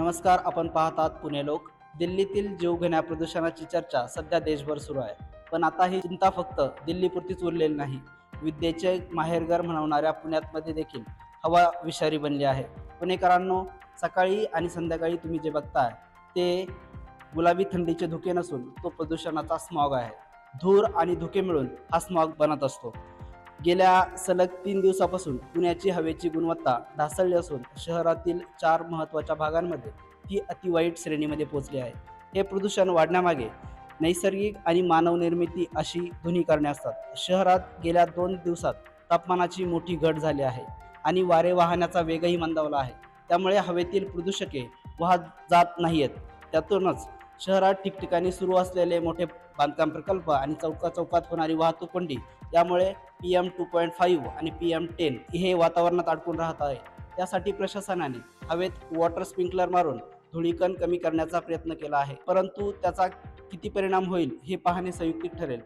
नमस्कार आपण पाहतात पुणे लोक. दिल्लीतील जीवघेण्या प्रदूषणाची चर्चा सध्या देशभर सुरू आहे. पण आता ही चिंता फक्त दिल्लीपुरतीच उरलेली नाही. विद्येचे माहेरघर म्हणवणाऱ्या पुण्यातमध्ये देखील हवा विषारी बनली आहे. पुणेकरांनो सकाळी आणि संध्याकाळी तुम्ही जे बघताय ते गुलाबी थंडीचे धुके नसून तो प्रदूषणाचा स्मॉग आहे. धूर आणि धुके मिळून हा स्मॉग बनत असतो. गेल्या सलग तीन दिवसापासून पुण्याची हवेची गुणवत्ता ढासळली असून शहरातील चार महत्त्वाच्या भागांमध्ये ती अतिवाईट श्रेणीमध्ये पोहोचली आहे. हे प्रदूषण वाढण्यामागे नैसर्गिक आणि मानवनिर्मिती अशी दोन्ही कारणे असतात. शहरात गेल्या दोन दिवसात तापमानाची मोठी घट झाली आहे आणि वारे वाहण्याचा वेगही मंदावला आहे. त्यामुळे हवेतील प्रदूषके वाहत जात नाही आहेत त्यातूनच शहरात ठिकठिकाणी सुरू असलेले मोठे बांधकाम प्रकल्प आणि चौका चौकात होणारी वाहतूक कोंडी यामुळे P M two point five आणि पी एम टेन हे वातावरणात अडकून राहत आहे. त्यासाठी प्रशासनाने हवेत वॉटर स्प्रिंकलर मारून धुळीकण कमी करण्याचा प्रयत्न केला आहे. परंतु त्याचा किती परिणाम होईल हे पाहणे संयुक्तिक ठरेल.